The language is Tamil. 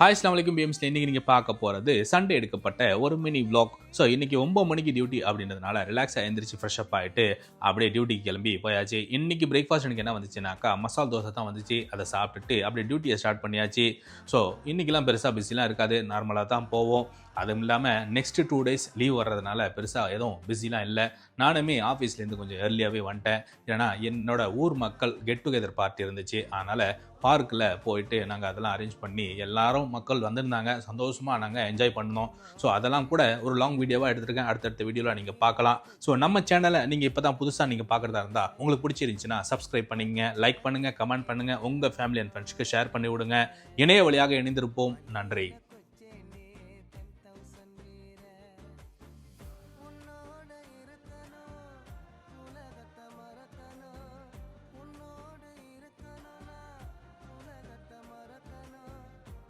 ஹாய் இஸ்லாம் வலைக்கும் பிஎம்ஸ்ல இன்னைக்கு நீங்கள் பார்க்க போகிறது சண்டே எடுக்கப்பட்ட ஒரு மினி விளாக் ஸோ இன்னைக்கு ஒம்பது மணிக்கு டியூட்டி அப்படின்றதுனால ரிலாக்ஸாக எழுந்திரிச்சு ஃப்ரெஷ் அப் ஆகிட்டு அப்படியே டியூட்டிக்கு கிளம்பி போயாச்சு. இன்னைக்கு பிரேக்ஃபாஸ்ட் எனக்கு என்ன வந்துச்சுனாக்கா மசால் தோசை தான் வந்துச்சு. அதை சாப்பிட்டுட்டு அப்படியே டியூட்டியை ஸ்டார்ட் பண்ணியாச்சு. ஸோ இன்னைக்கெல்லாம் பெருசாக பிஸிலாம் இருக்காது. நார்மலாக தான் போவோம். அதுவும் இல்லாமல் நெக்ஸ்ட் டூ டேஸ் லீவ் வர்றதுனால பெருசாக எதுவும் பிஸிலாம் இல்லை. நானுமே ஆஃபீஸ்லேருந்து கொஞ்சம் ஏர்லியாகவே வந்துட்டேன். ஏன்னா என்னோட ஊர் மக்கள் கெட் டுகெதர் பார்ட்டி இருந்துச்சு. அதனால் பார்க்கில் போயிட்டு நாங்கள் அதெல்லாம் அரேஞ்ச் பண்ணி எல்லாரும் மக்கள் வந்திருந்தாங்க. சந்தோஷமாக நாங்கள் என்ஜாய் பண்ணோம். ஸோ அதெல்லாம் கூட ஒரு லாங் வீடியோவாக எடுத்திருக்கேன். அடுத்தடுத்த வீடியோவில் நீங்கள் பார்க்கலாம். ஸோ நம்ம சேனலை நீங்கள் இப்போ தான் புதுசாக நீங்கள் பார்க்குறதா இருந்தால் உங்களுக்கு பிடிச்சிருந்துச்சுன்னா சப்ஸ்கிரைப் பண்ணிங்க லைக் பண்ணுங்கள் கமெண்ட் பண்ணுங்கள் உங்கள் ஃபேமிலி அண்ட் ஃப்ரெண்ட்ஸ்க்கு ஷேர் பண்ணி விடுங்க இணைய வழியாக இணைந்திருப்போம். நன்றி.